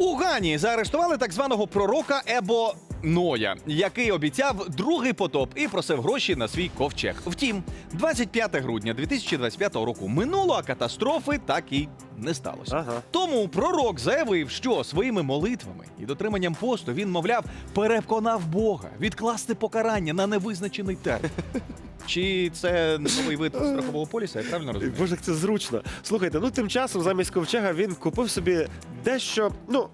У Гані заарештували так званого пророка Ебо Ноя, який обіцяв другий потоп і просив гроші на свій ковчег. Втім, 25 грудня 2025 року минуло, а катастрофи так і не сталося. Ага. Тому пророк заявив, що своїми молитвами і дотриманням посту він, мовляв, переконав Бога відкласти покарання на невизначений термін. Чи це новий вид страхового поліса? Я правильно розумію? Боже, як це зручно. Слухайте, ну тим часом замість ковчега він купив собі дещо, ну.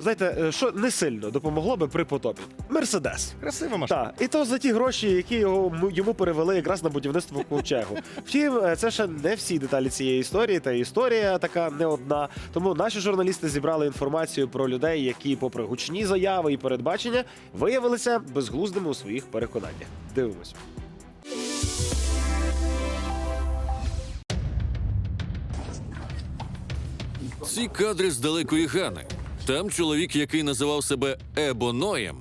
Знаєте, е, що не сильно допомогло би при потопі. Мерседес. Красива машина. Так, і то за ті гроші, які його йому перевели якраз на будівництво ковчегу. Втім, е, це ще не всі деталі цієї історії, та історія така не одна. Тому наші журналісти зібрали інформацію про людей, які, попри гучні заяви і передбачення, виявилися безглуздими у своїх переконаннях. Дивимось. Ці кадри з далекої Гани. Там чоловік, який називав себе Ебоноєм,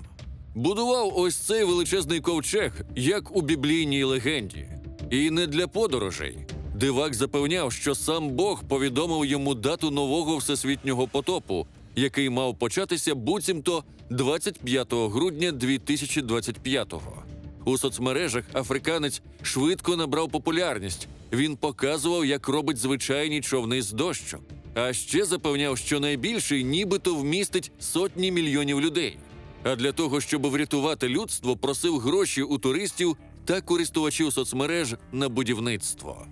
будував ось цей величезний ковчег, як у біблійній легенді. І не для подорожей. Дивак запевняв, що сам Бог повідомив йому дату нового всесвітнього потопу, який мав початися буцімто 25 грудня 2025-го. У соцмережах африканець швидко набрав популярність. Він показував, як робить звичайні човни з дощу. А ще запевняв, що найбільший нібито вмістить сотні мільйонів людей. А для того, щоб врятувати людство, просив гроші у туристів та користувачів соцмереж на будівництво.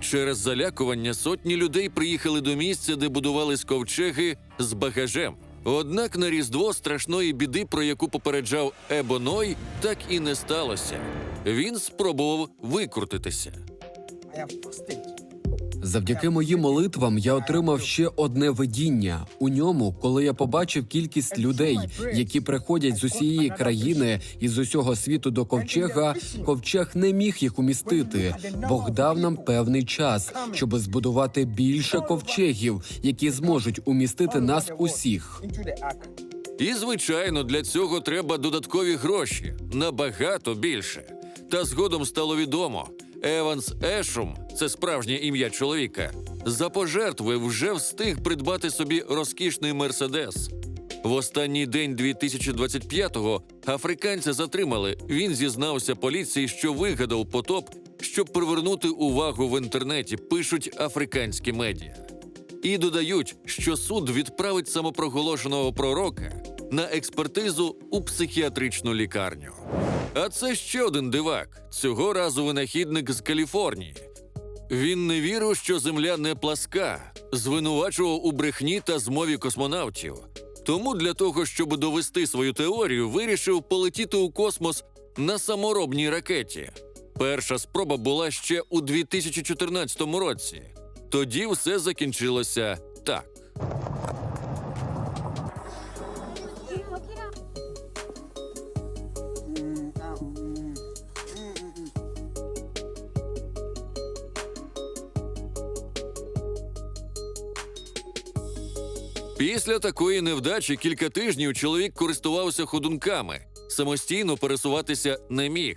Через залякування сотні людей приїхали до місця, де будувались ковчеги з багажем. Однак на різдво страшної біди, про яку попереджав Ебоной, так і не сталося. Він спробував викрутитися. Завдяки моїм молитвам я отримав ще одне видіння. У ньому, коли я побачив кількість людей, які приходять з усієї країни і з усього світу до ковчега, ковчег не міг їх умістити. Бог дав нам певний час, щоб збудувати більше ковчегів, які зможуть умістити нас усіх. І, звичайно, для цього треба додаткові гроші набагато більше. Та згодом стало відомо. Еванс Ешум, це справжнє ім'я чоловіка, за пожертви вже встиг придбати собі розкішний мерседес. В останній день 2025-го африканця затримали. Він зізнався поліції, що вигадав потоп, щоб привернути увагу в інтернеті. Пишуть африканські медіа. І додають, що суд відправить самопроголошеного пророка на експертизу у психіатричну лікарню. А це ще один дивак. Цього разу винахідник з Каліфорнії. Він не вірив, що земля не пласка, звинувачував у брехні та змові космонавтів. Тому для того, щоб довести свою теорію, вирішив полетіти у космос на саморобній ракеті. Перша спроба була ще у 2014 році. Тоді все закінчилося так. Після такої невдачі кілька тижнів чоловік користувався ходунками, самостійно пересуватися не міг.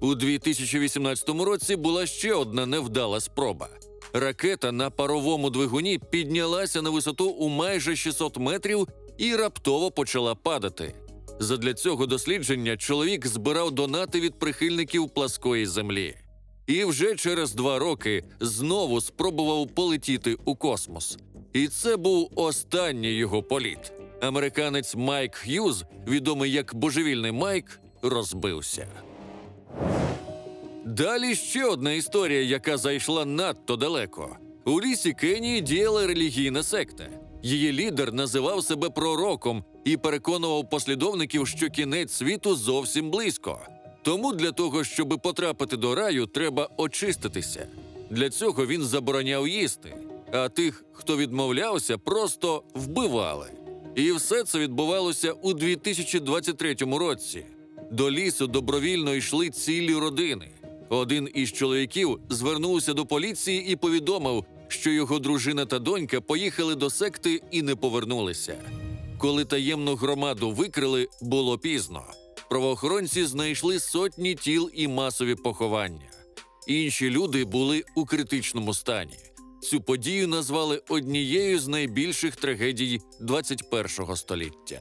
У 2018 році була ще одна невдала спроба. Ракета на паровому двигуні піднялася на висоту у майже 600 метрів і раптово почала падати. Задля цього дослідження чоловік збирав донати від прихильників пласкої землі. І вже через два роки знову спробував полетіти у космос. І це був останній його політ. Американець Майк Х'юз, відомий як божевільний Майк, розбився. Далі ще одна історія, яка зайшла надто далеко. У лісі Кенії діяла релігійна секта. Її лідер називав себе пророком і переконував послідовників, що кінець світу зовсім близько. Тому для того, щоб потрапити до раю, треба очиститися. Для цього він забороняв їсти, а тих, хто відмовлявся, просто вбивали. І все це відбувалося у 2023 році. До лісу добровільно йшли цілі родини. Один із чоловіків звернувся до поліції і повідомив, що його дружина та донька поїхали до секти і не повернулися. Коли таємну громаду викрили, було пізно. Правоохоронці знайшли сотні тіл і масові поховання. Інші люди були у критичному стані. Цю подію назвали однією з найбільших трагедій 21-го століття.